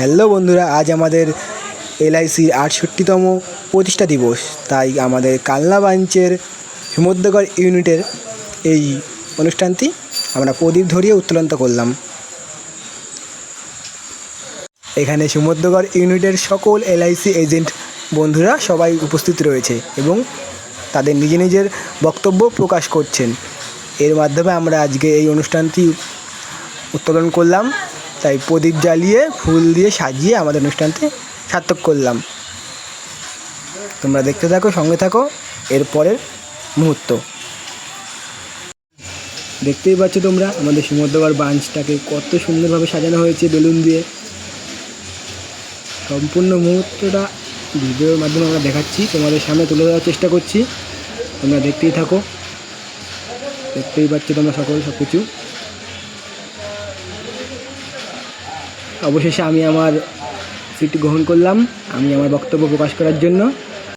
Hello বন্ধুরা, আজ আমাদের এলআইসির আটষট্টিতম প্রতিষ্ঠা দিবস। তাই আমাদের কালনা ব্রাঞ্চের হিমদ্যগড় ইউনিটের এই অনুষ্ঠানটি আমরা প্রদীপ ধরিয়ে উত্তোলন্ত করলাম। এখানে সুমদ্যগড় ইউনিটের সকল এলআইসি এজেন্ট বন্ধুরা সবাই উপস্থিত রয়েছে এবং তাদের নিজে নিজের বক্তব্য প্রকাশ করছেন। এর মাধ্যমে আমরা আজকে এই অনুষ্ঠানটি উত্তোলন করলাম। তাই প্রদীপ জ্বালিয়ে, ফুল দিয়ে সাজিয়ে আমাদের অনুষ্ঠানটি সার্থক করলাম। তোমরা দেখতে থাকো, সঙ্গে থাকো, এর পরের মুহূর্ত। দেখতেই পাচ্ছ তোমরা, আমাদের সুমদ্রগড় ব্রাঞ্চটাকে কত সুন্দরভাবে সাজানো হয়েছে বেলুন দিয়ে। সম্পূর্ণ মুহূর্তটা ভিডিওর মাধ্যমে আমরা দেখাচ্ছি, তোমাদের সামনে তুলে ধরার চেষ্টা করছি। তোমরা দেখতেই থাকো। দেখতেই পাচ্ছ তোমরা সকল সব কিছু অবশেষে আমি আমার সিট গ্রহণ করলাম। আমি আমার বক্তব্য প্রকাশ করার জন্য।